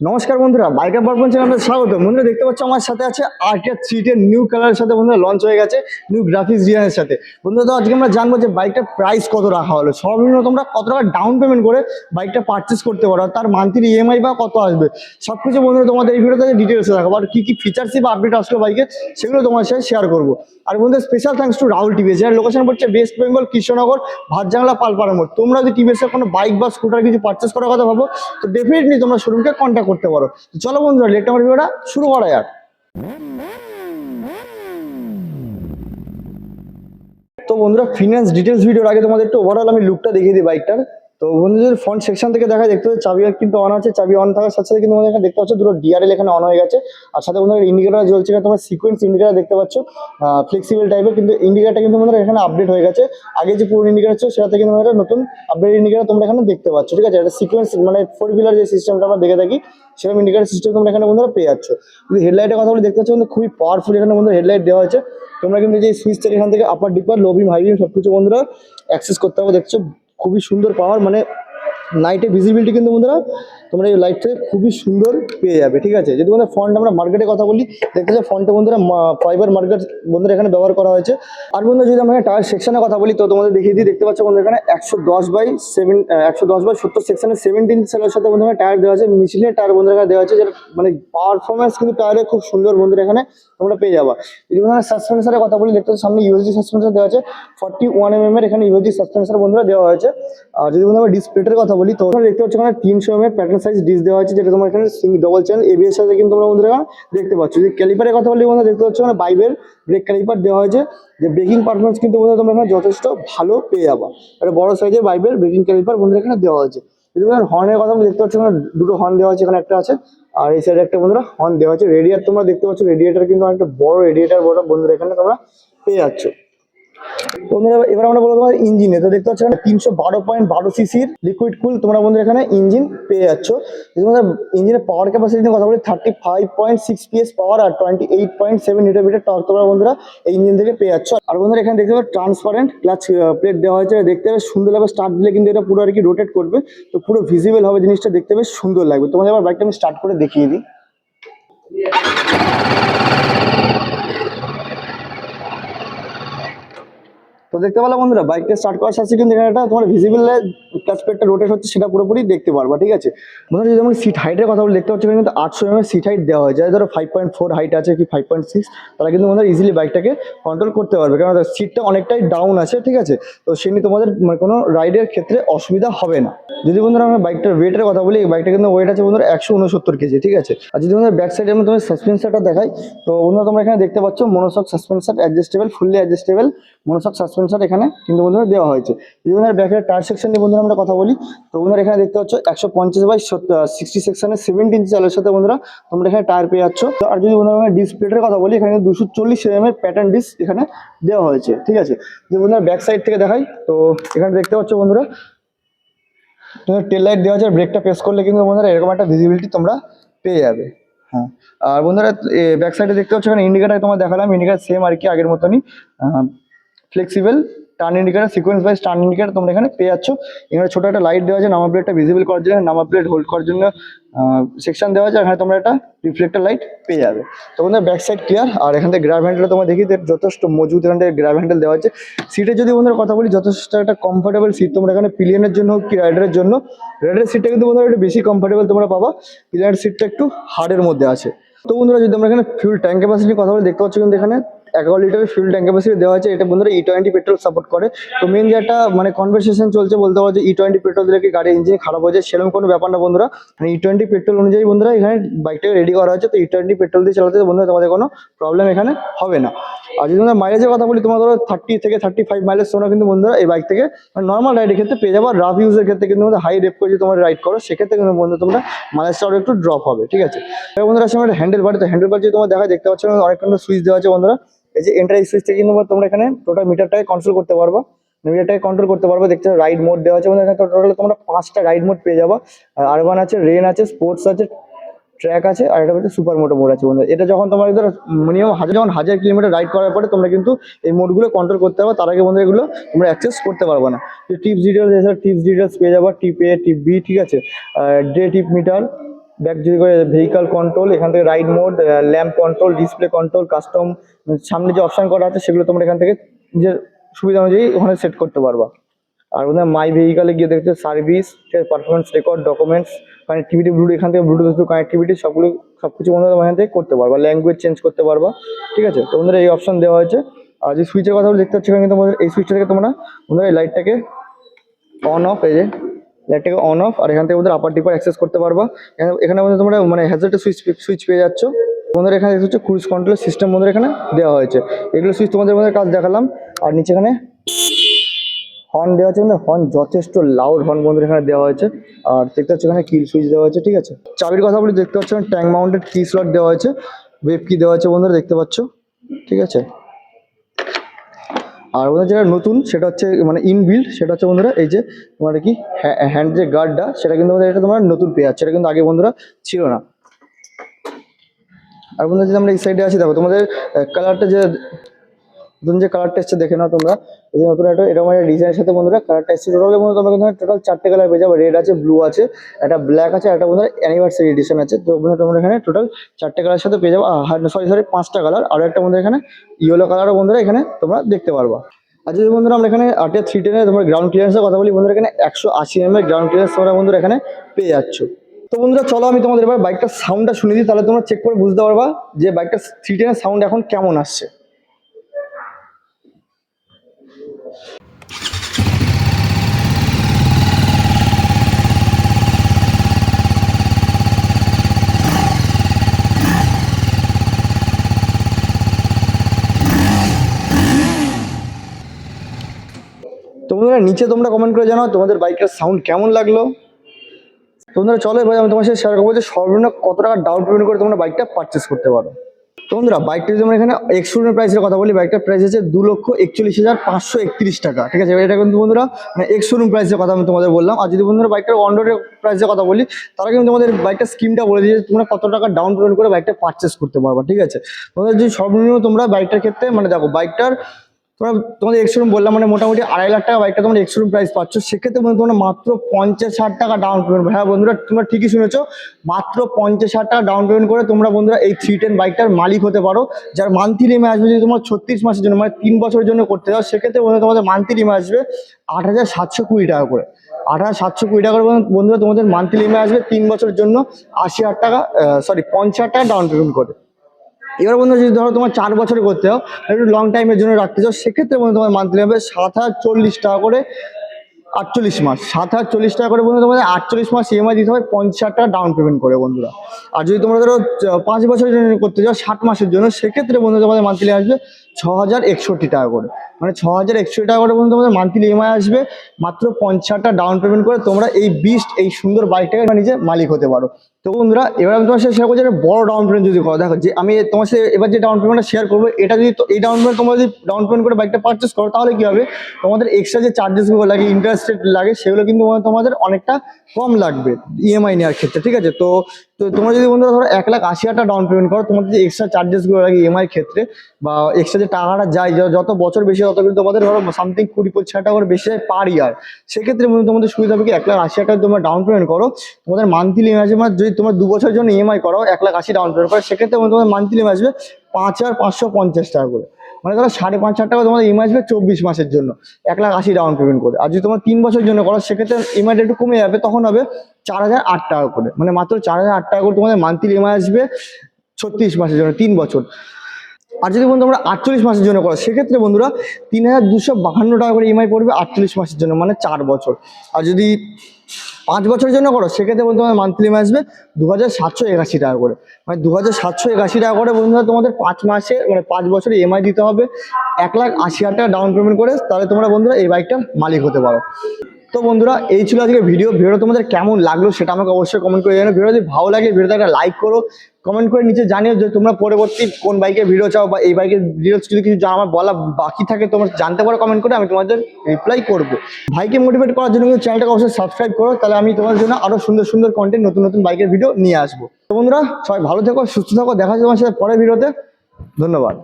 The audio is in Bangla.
নমস্কার বন্ধুরা, বাইকার পারফরমেন্স চ্যানেলে স্বাগত। বন্ধুরা, দেখতে পাচ্ছ আমার সাথে আছে আরটিআর থ্রিটের নিউ কালারের সাথে বন্ধুরা লঞ্চ হয়ে গেছে, নিউ গ্রাফিক্স ডিজাইনের সাথে। বন্ধুরা, তো আজকে আমরা জানব যে বাইকটার প্রাইস কত রাখা হলো। সর্বনিম্ন তোমরা কত টাকা ডাউন পেমেন্ট করে বাইকটা পারচেস করতে পারো তার মান্থলি ইএমআই বা কত আসবে? সব কিছু বন্ধুরা তোমাদের এই ভিডিওতে ডিটেলসে রাখব আর কি কি ফিচার্সই বা আপডেট আসলো বাইকে সেগুলো তোমার সাথে শেয়ার করব। আর বন্ধুরা special thanks to Rahul TVS যার লোকেশন পড়ছে ওয়েস্ট বেঙ্গল কৃষ্ণনগর ভাতজাংলা পালপাড়া মোড় তোমরা যদি টিভিএসের কোনো বাইক বা স্কুটার কিছু পারচেস করার কথা ভাবো, তো ডেফিনেটলি তোমরা শোরুমকে কন্ট্যাক্ট করতে পারো। চলো বন্ধুরা লেট আমার ভিডিওটা শুরু করা যাক। তো বন্ধুরা ফিনান্স ডিটেলস ভিডিওর আগে তোমাদের একটু ওভারঅল আমি লুকটা দেখিয়ে দিই বাইকটার তো বন্ধু যদি ফ্রন্ট সেকশন থেকে দেখা দেখতে পাচ্ছ চাবি কিন্তু অন আছে, চাবি অন থাকার সাথে সাথে কিন্তু এখানে দেখতে পাচ্ছ দুটো ডিআরএল এখানে অন হয়ে গেছে। আর সাথে বন্ধুরা ইন্ডিকেটার জ্বলছে, এখানে তোমরা সিকোয়েন্স ইন্ডিকেটার দেখতে পাচ্ছ। ফ্লেক্সিবল টাইপের কিন্তু ইন্ডিকেটার কিন্তু তোমাদের এখানে আপডেট হয়ে গেছে। আগে যে পুরো ইন্ডিকেটার ছিল, সেটা থেকে কিন্তু তোমরা নতুন আপডেট ইন্ডিকেটার তোমরা এখানে দেখতে পাচ্ছ, ঠিক আছে? এটা সিকোয়েন্স মানে ফোর হুইলার যে সিস্টেমটা আমরা দেখে থাকি, সেরকম ইন্ডিকেটার সিস্টেম তোমরা এখানে বন্ধুরা পেয়ে যাচ্ছ। কিন্তু হেডলাইটের কথা বলে, দেখতে পাচ্ছ বন্ধু খুবই পাওয়ারফুল এখানে বন্ধুরা হেডলাইট দেওয়া হয়েছে। তোমরা কিন্তু যে সুইচ থেকে এখান থেকে upper dipper low beam high beam সব কিছু বন্ধুরা অ্যাক্সেস করতে হবে দেখছ খুবই সুন্দর পাওয়ার মানে নাইটে ভিজিবিলিটি কিন্তু বন্ধুরা তোমরা এই লাইট খুবই সুন্দর পেয়ে যাবে, ঠিক আছে? যদি বন্ধুরা ফন্ট আমরা মার্কেটে কথা বলি, দেখতে পাচ্ছ ফন্টে বন্ধুরা ফাইবার মার্কেট বন্ধুরা এখানে ব্যবহার করা হয়েছে। আর বন্ধুরা যদি আমরা টায়ার সেকশনের কথা বলি, তো তোমাদের দেখিয়ে দিই, দেখতে পাচ্ছ বন্ধুরা এখানে একশো দশ বাই সেভেন একশো দশ বাই সত্তর সেকশনের সেভেন্টিন সেলের সাথে বন্ধুরা টায়ার দেওয়া আছে। মিশিলের টায়ার বন্ধুরা এখানে দেওয়া আছে, যেটা মানে পারফরমেন্স কিন্তু টায়ারে খুব সুন্দর বন্ধুরা এখানে তোমরা পেয়ে যাবা। যদি বন্ধুরা সাসপেন্সারের কথা বলি, দেখতে সামনে ইউএসডি সাসপেন্সার দেওয়া আছে। ফর্টি ওয়ান এম এর এখানে ইউএসডি সাসপেন্সার বন্ধুরা দেওয়া হয়েছে। আর যদি বন্ধুরা ডিসপ্লেটের কথা বলি, তো তোমরা দেখতে পাচ্ছ এখানে তিনশো এম প্যাটার্ন সাইজ ডিস দেওয়া আছে যেটা তোমার এখানে ডবল চ্যানেল এবিএস সাথে কিন্তু তোমরা বন্ধুরা দেখতে পাচ্ছ। যদি ক্যালিপারের কথা বলি বন্ধুরা, দেখতে পাচ্ছ এখানে বাইবের ব্রেক ক্যালিপার দেওয়া হয়েছে, যে ব্রেকিং পারফরমেন্স কিন্তু বন্ধুরা তোমরা এখানে যথেষ্ট ভালো পেয়ে যাবা। একটা বড় সাইজের বাইবের ব্রেকিং ক্যালিপার বন্ধুরা এখানে দেওয়া হয়েছে। যদি হর্নের কথা দেখতে পাচ্ছ এখানে দুটো হর্ন দেওয়া আছে এখানে একটা আছে, আর এই সাইডে একটা বন্ধুরা হর্ন দেওয়া আছে রেডিয়ার তোমরা দেখতে পাচ্ছ রেডিয়েটার কিন্তু অনেকটা বড় রেডিয়েটার বড় বন্ধুরা এখানে তোমরা পেয়ে যাচ্ছ। বন্ধুরা, এবার আমরা বলব তোমার ইঞ্জিনে। তো দেখতে পাচ্ছ এখানে তিনশো বারো পয়েন্ট বারো সিসির লিকুইড কুল তোমরা বন্ধুরা এখানে ইঞ্জিন পেয়ে যাচ্ছ। তোমাদের ইঞ্জিনের পাওয়ার ক্যাপাসিটি নিয়ে কথা বলি thirty five point six PS power আর twenty eight point seven litre metre torque তোমরা বন্ধুরা এই ইঞ্জিন থেকে পেয়ে যাচ্ছ। আর বন্ধুরা, এখানে দেখতে পাবে ট্রান্সপারেন্ট ক্লাচ প্লেট দেওয়া হয়েছে। দেখতে বেশ সুন্দর লাগবে স্টার্ট দিলে কিন্তু এটা পুরো আর কি রোটেট করবে। তো পুরো ভিজিবল হবে জিনিসটা, দেখতে বেশ সুন্দর লাগবে। তোমাদের আবার বাইকটা আমি স্টার্ট করে দেখিয়ে দিই। তো দেখতে পেলাম বন্ধুরা বাইকটা স্টার্ট করার সাথে কিন্তু এখানে একটা তোমার ভিজিবল ক্লাচ প্লেটটা রোটেট হচ্ছে, সেটা পুরোপুরি দেখতে পারবা, ঠিক আছে? বন্ধুরা, যদি আমি সিট হাইটের কথা বলি, দেখতে পাচ্ছি কিন্তু আটশো এম সিট হাইট দেওয়া হয় যাদের ধরো ফাইভ পয়েন্ট ফোর হাইট আছে, কি ফাইভ পয়েন্ট সিক্স তারা কিন্তু বন্ধুরা ইজিলি বাইকটাকে কন্ট্রোল করতে পারবে। কারণ সিটটা অনেকটাই ডাউন আছে, ঠিক আছে? তো সে নিয়ে তোমাদের মানে কোনো রাইডের ক্ষেত্রে অসুবিধা হবে না। যদি বন্ধুরা আমরা বাইকটার ওয়েটের কথা বলি, এই বাইকটা কিন্তু ওয়েট আছে বন্ধুরা একশো উনসত্তর কেজি, ঠিক আছে? আর যদি বন্ধুরা ব্যাক সাইডে আমি তোমার সাসপেন্সারটা দেখাই, তো বন্ধুরা তোমরা এখানে দেখতে পাচ্ছ monoshock suspension adjustable fully adjustable monoshock suspension এখানে কিন্তু বন্ধুরা দেওয়া হয়েছে। যদি বন্ধুরা ব্যাকের টায়ার সেকশন নিয়ে বন্ধুরা আমরা কথা বলি। তো বন্ধুরা এখানে দেখতে পাচ্ছ, একশো পঞ্চাশ বাই সিক্সটি সেকশনের সেভেন্টি ইঞ্চি চালের সাথে বন্ধুরা তোমরা এখানে টায়ার পেয়ে যাচ্ছ। আর যদি বন্ধুরা ডিসপ্লেটের কথা বলি, এখানে দুশো চল্লিশ এম এর প্যাটার্ন ডিস এখানে দেওয়া হয়েছে। ঠিক আছে? যদি বন্ধুরা ব্যাক সাইড থেকে দেখাই, তো এখানে দেখতে পাচ্ছ বন্ধুরা টেল লাইট দেওয়া আছে ব্রেকটা প্রেস করলে কিন্তু বন্ধুরা এরকম একটা ভিজিবিলিটি তোমরা পেয়ে যাবে। হ্যাঁ। আর বন্ধুরা ব্যাক সাইডে দেখতে পাচ্ছ, এখানে ইন্ডিকেটার তোমার দেখালাম ইন্ডিকেটার সেম আর কি আগের মতনই। Flexible turn indicator sequence wise turn indicator তোমরা এখানে পেয়ে যাচ্ছ। এখানে ছোটো একটা লাইট দেওয়া আছে নাম্বার প্লেটটা ভিজিবল করার জন্য নাম্বার প্লেট হোল্ড করার জন্য সেকশন দেওয়া আছে এখানে তোমরা একটা রিফ্লেক্টার লাইট পেয়ে যাবে। তো বন্ধুরা ব্যাক সাইড ক্লিয়ার আর এখান থেকে গ্র্যাব হ্যান্ডেল তোমার দেখি যথেষ্ট মজবুত এখান থেকে গ্র্যাব হ্যান্ডেল দেওয়া আছে। সিটের যদি বন্ধুরা কথা বলি, যথেষ্ট একটা কমফোর্টেবল সিট তোমরা এখানে পিলিয়নের জন্য হোক কি রাইডারের জন্য রাইডারের সিটটা কিন্তু বন্ধুরা একটু বেশি কমফোর্টেবল তোমরা পাবা। পিলিয়নের সিটটা একটু হার্ডের মধ্যে আছে। তো বন্ধুরা, যদি আমরা এখানে ফিউল ট্যাঙ্ক ক্যাপাসিটি কথা বলে, দেখতে পাচ্ছ কিন্তু এখানে এগারো লিটারের ফিউল ট্যাঙ্ক ক্যাপাসিটি দেওয়া আছে এটা বন্ধুরা ই টোয়েন্টি পেট্রোল সাপোর্ট করে। তো মেন যে একটা মানে কনভারসেশন চলছে বলতে পারো যে ই টোয়েন্টি পেট্রোল দিলে কি গাড়ির ইঞ্জিন খারাপ হয়ে যায়, সেরকম কোনো ব্যাপার না বন্ধুরা। মানে ই টোয়েন্টি পেট্রোল অনুযায়ী বন্ধুরা এখানে বাইকটাকে রেডি করা হয়েছে। তো ই টোয়েন্টি পেট্রোল দিয়ে চালাতে বন্ধুরা তোমাদের কোনো প্রবলেম এখানে হবে না। আর যদি তোমরা মাইলেজের কথা বলি তোমার ধরো থার্টি থেকে থার্টি ফাইভ মাইলেজ তোমরা কিন্তু বন্ধুরা এই বাইক থেকে নর্মাল রাইডের ক্ষেত্রে পেয়ে যাব। রাফ ইউজের ক্ষেত্রে কিন্তু হাই রেপ করে যদি তোমরা রাইড করো, সেক্ষেত্রে কিন্তু বন্ধু তোমরা মাইলেজটা আরও একটু ড্রপ হবে, ঠিক আছে? বন্ধুরা আসলে হ্যান্ডেল বার তো হ্যান্ডেল বার যদি তোমরা দেখা দেখতে পাচ্ছ অনেকটা সুইচ দেওয়া আছে বন্ধুরা। এই যে এন্টার সুইচ থেকে কিন্তু তোমরা এখানে টোটাল মিটারটাকে কন্ট্রোল করতে পারবা। মিটারটাকে কন্ট্রোল করতে পারবে, দেখতে রাইড মোড দেওয়া আছে। মানে টোটাল তোমরা পাঁচটা রাইড মোড পেয়ে যাবা। আরবান আছে রেন আছে স্পোর্টস আছে ট্র্যাক আছে, আর একটা হচ্ছে সুপার মোটো মোড আছে বন্ধুরা। এটা যখন তোমার ধরো মিনিমাম হাজার, যখন হাজার কিলোমিটার রাইড করার পরে তোমরা কিন্তু এই মোডগুলো কন্ট্রোল করতে পারবে। তার আগে বন্ধু এগুলো তোমরা অ্যাক্সেস করতে পারবে না। টিপস ডিটেলস এছাড়া টিপস ডিটেলস পেয়ে যাব। টিপ এ টিপ বি ঠিক আছে? ডে টিপ মিটার ব্যাক যদি করে ভেহিকাল কন্ট্রোল এখান থেকে ride mode lamp control display control custom সামনে যে অপশন করা আছে সেগুলো তোমরা এখান থেকে নিজের সুবিধা অনুযায়ী ওখানে সেট করতে পারবা। আর ওখানে মাই ভেহিকালে গিয়ে দেখতে service performance record documents connectivity Bluetooth এখান থেকে ব্লুটুথ কানেক্টিভিটি সবগুলো সব কিছু বন্ধুরা এখান থেকে করতে পারবা ল্যাঙ্গুয়েজ চেঞ্জ করতে পারবা, ঠিক আছে? তো এই অপশন দেওয়া হয়েছে। আর যে সুইচের কথা দেখতে পাচ্ছ এখানে কিন্তু এই সুইচটা থেকে তোমরা বন্ধুরা এই লাইটটাকে অন অফ এই যে লাইটটাকে অন অফ আর এখান থেকে আমাদের আপার ডিপার অ্যাক্সেস করতে পারবা। এখানে- আমাদের তোমরা মানে হ্যাজার্টের সুইচ সুইচ পেয়ে যাচ্ছ। তোমাদের এখানে দেখতে হচ্ছে ক্রুজ কন্ট্রোল সিস্টেম আমাদের এখানে দেওয়া হয়েছে। এগুলো সুইচ তোমাদের মধ্যে কাজ দেখালাম। আর নিচে এখানে হর্ন দেওয়া আছে মানে হর্ন যথেষ্ট লাউড হর্ন বন্ধুর এখানে দেওয়া হয়েছে। আর দেখতে পাচ্ছ এখানে কিল সুইচ দেওয়া হয়েছে, ঠিক আছে? চাবির কথা বলি, দেখতে পাচ্ছ ট্যাঙ্ক মাউন্টেড কি স্লট দেওয়া হয়েছে। ওয়েব কি দেওয়া আছে বন্ধুরা, দেখতে পাচ্ছ, ঠিক আছে? আর ওদের যেটা নতুন, সেটা হচ্ছে মানে ইনবিল্ড সেটা হচ্ছে বন্ধুরা, এই যে তোমার কি হ্যান্ড যে গার্ডটা সেটা কিন্তু আমাদের এটা তোমার নতুন পেয়ে যাচ্ছে এটা কিন্তু আগে বন্ধুরা ছিল না। আর বন্ধুরা, যদি আমরা এই সাইডে আছি দেখো তোমাদের কালারটা যে নতুন যে কালারটা এসছে, দেখে নাও তোমরা। এই যে নতুন একটা এরকম একটা ডিজাইনের সাথে বন্ধুরা কালারটা এসছে টোটাল বন্ধুরা, তোমরা কিন্তু টোটাল চারটে কালার পেয়ে যাবে। রেড আছে ব্লু আছে, একটা ব্ল্যাক আছে, একটা বন্ধুরা অ্যানিভার্সারি এডিশন আছে। তো বন্ধুরা, তোমরা এখানে টোটাল চারটে কালার সাথে পেয়ে যাব। সরি সরি পাঁচটা কালার আর একটা বন্ধুরা এখানে ইয়েলো কালারও বন্ধুরা এখানে তোমরা দেখতে পারবা। আর যদি বন্ধুরা আমরা এখানে আটের থ্রি টেনে তোমার গ্রাউন্ড ক্লিয়ারেন্সের কথা বলি, বন্ধুরা, এখানে একশো আশি এম গ্রাউন্ড ক্লিয়ারেন্স তোমরা বন্ধুরা এখানে পেয়ে যাচ্ছ। তো বন্ধুরা, চলো আমি তোমাদের এবার বাইকটার সাউন্ডটা শুনে দিই, তাহলে তোমরা চেক করে বুঝতে পারবা যে বাইকটা থ্রি টেনের সাউন্ড এখন কেমন আসছে তো বন্ধুরা নিচে তোমরা কমেন্ট করে জানাও তোমাদের বাইকের সাউন্ড কেমন লাগল। তোমরা চলো এবার আমি তোমার সাথে শেয়ার করব যে সর্বনিম্ন কত টাকা ডাউন পেমেন্ট করে তোমরা বাইকটা পারচেস করতে পারো। তোমরা বাইকটা যদি আমরা এখানে এক্সক্লুডিং প্রাইসের কথা বলি বাইকটার প্রাইস হচ্ছে দু লক্ষ একচল্লিশ হাজার পাঁচশো একত্রিশ টাকা। ঠিক আছে এটা কিন্তু বন্ধুরা মানে এক্সক্লুডিং প্রাইসের কথা আমি তোমাদের বললাম। আর যদি বন্ধুরা বাইকটার অনরোডের প্রাইসের কথা বলি, তারা কিন্তু তোমাদের বাইকটার স্কিমটা বলে দিয়েছে তোমরা কত টাকা ডাউন পেমেন্ট করে বাইকটা পারচেস করতে পারবা। ঠিক আছে? তোমাদের যদি সর্বনিম্ন তোমরা বাইকটার ক্ষেত্রে মানে দেখো বাইকটার তোমরা, তোমাদের এক্সশোরুম বললাম মানে মোটামুটি আড়াই লাখ টাকা বাইকটা তোমরা এক্সশোরুম প্রাইস পাচ্ছ। সেক্ষেত্রে বন্ধু, তোমরা মাত্র পঞ্চাশ ষাট টাকা ডাউন পেমেন্ট হ্যাঁ বন্ধুরা, তোমরা ঠিকই শুনেছো, মাত্র পঞ্চাশ ষাট টাকা ডাউন পেমেন্ট করে তোমরা বন্ধুরা এই থ্রি টেন বাইকটার মালিক হতে পারো। যার মান্থলি ইএমআই আসবে যদি তোমার ছত্রিশ মাসের জন্য মানে তিন বছরের জন্য করতে যাও সেক্ষেত্রে বন্ধুরা তোমাদের মান্থলি ইএমআই আসবে আট হাজার সাতশো কুড়ি টাকা করে। আট হাজার সাতশো কুড়ি টাকা করে বন্ধুরা তোমাদের মান্থলি ইএমআই আসবে তিন বছরের জন্য আশি হাজার টাকা সরি পঞ্চাশ টাকা ডাউন পেমেন্ট করে। এবার বন্ধু, যদি ধরো তোমার চার বছরে করতে হও একটু লং টাইমের জন্য রাখতে চাও, সেক্ষেত্রে বন্ধু তোমার মান্থলি হবে সাত হাজার চল্লিশ টাকা করে আটচল্লিশ মাস। সাত হাজার চল্লিশ টাকা করে বন্ধু তোমাদের আটচল্লিশ মাস ইএমআই দিতে হবে, পঞ্চাশ টাকা ডাউন পেমেন্ট করে বন্ধুরা। আর যদি তোমরা ধরো পাঁচ বছরের জন্য করতে চাও, ষাট মাসের জন্য, সেক্ষেত্রে বন্ধু তোমাদের মান্থলি আসবে ছ হাজার একষট্টি টাকা করে। মানে ছ হাজার একশো টাকা করে বন্ধু তোমাদের মান্থলি ইএমআই আসবে। মাত্র পঞ্চাশটা ডাউন পেমেন্ট করে তোমরা এই বিস্ট এই সুন্দর বাইকটাকে নিজে মালিক হতে পারো। তো বন্ধুরা, এবার আমি তোমার সাথে শেয়ার করছি একটা বড় ডাউন পেমেন্ট যদি করো। দেখো, যে আমি তোমার সাথে এবার যে ডাউন পেমেন্টটা শেয়ার করব, এটা যদি এই ডাউন পেমেন্ট তোমরা যদি ডাউন পেমেন্ট করে বাইকটা পারচেস করো, তাহলে কি হবে? তোমাদের এক্সট্রা যে চার্জেসগুলো লাগে ইন্টারেস্ট লাগে, সেগুলো কিন্তু তোমাদের অনেকটা কম লাগবে ইএমআই নেওয়ার ক্ষেত্রে, ঠিক আছে? তো তো তোমরা যদি বন্ধুরা ধরো এক লাখ আশি হাজার ডাউন পেমেন্ট করো, তোমাদের যে এক্সট্রা চার্জেসগুলো লাগে ইএমআই ক্ষেত্রে বা এক্সট্রা যে টাকাটা যায় যত বছর বেশি তত কিন্তু তোমাদের ধরো সামথিং কুড়ি পঁচিশ হাজার টাকা বেশি যায় পার ইয়ার সেক্ষেত্রে বন্ধু তোমাদের সুবিধা হবে কি, এক লাখ আশি হাজার তোমরা ডাউন পেমেন্ট করো, তোমাদের মান্থলি ইএমআই আসবে মানে যদি তোমার দু বছরের জন্য ইএমআই করো এক লাখ আশি ডাউন পেমেন্ট করো, সেক্ষেত্রে তোমাদের মান্থলি ইএমআই আসবে পাঁচ হাজার পাঁচশো পঞ্চাশ টাকা করে। মানে ধরো সাড়ে পাঁচ হাজার টাকা তোমাদের ইএমআই আসবে চব্বিশ মাসের জন্য, এক লাখ আশি ডাউন পেমেন্ট করে। আর যদি তোমার তিন বছরের জন্য করো, সেক্ষেত্রে ইএমআইটা একটু কমে যাবে, তখন হবে চার হাজার আট টাকা করে। মানে মাত্র চার হাজার আট টাকা করে তোমাদের মান্থলি ইএমআই আসবে ছত্রিশ মাসের জন্য, তিন বছর। আর যদি বন্ধু আমরা আটচল্লিশ মাসের জন্য করো সেক্ষেত্রে বন্ধুরা তিন হাজার দুশো বাহান্ন টাকা করে ইএমআই পড়বে আটচল্লিশ মাসের জন্য মানে চার বছর। আর যদি পাঁচ বছরের জন্য করো, সেক্ষেত্রে বন্ধু তোমার মান্থলি আসবে দু হাজার সাতশো একাশি টাকা করে। মানে দু হাজার সাতশো একাশি টাকা করে বন্ধুরা তোমাদের পাঁচ মাসে মানে পাঁচ বছরে ইএমআই দিতে হবে। এক লাখ আশি হাজার টাকা ডাউন পেমেন্ট করে তাহলে তোমরা বন্ধুরা এই বাইকটার মালিক হতে পারো। তো বন্ধুরা, এই ছিল আজকে ভিডিও ভিডিওটা তোমাদের কেমন লাগল সেটা আমাকে অবশ্যই কমেন্ট করে জানাও। ভিডিও যদি ভালো লাগে ভিডিওটা একটা লাইক করো। কমেন্ট করে নিচে জানিও যে তোমরা পরবর্তী কোন বাইকের ভিডিও চাও বা এই বাইকের ডিটেলস যদি কিছু জানা, আমার বলা বাকি থাকে, তোমরা জানতে পারো কমেন্ট করে, আমি তোমাদের রিপ্লাই করব। ভাইকে মোটিভেট করার জন্য কিন্তু চ্যানেলটাকে অবশ্যই সাবস্ক্রাইব করো। তাহলে আমি তোমাদের জন্য আরও সুন্দর সুন্দর কন্টেন্ট নতুন নতুন বাইকের ভিডিও নিয়ে আসব। তো বন্ধুরা, সবাই ভালো থেকো, সুস্থ থাকো। দেখা যাচ্ছে তোমার সাথে পরের ভিডিওতে ধন্যবাদ।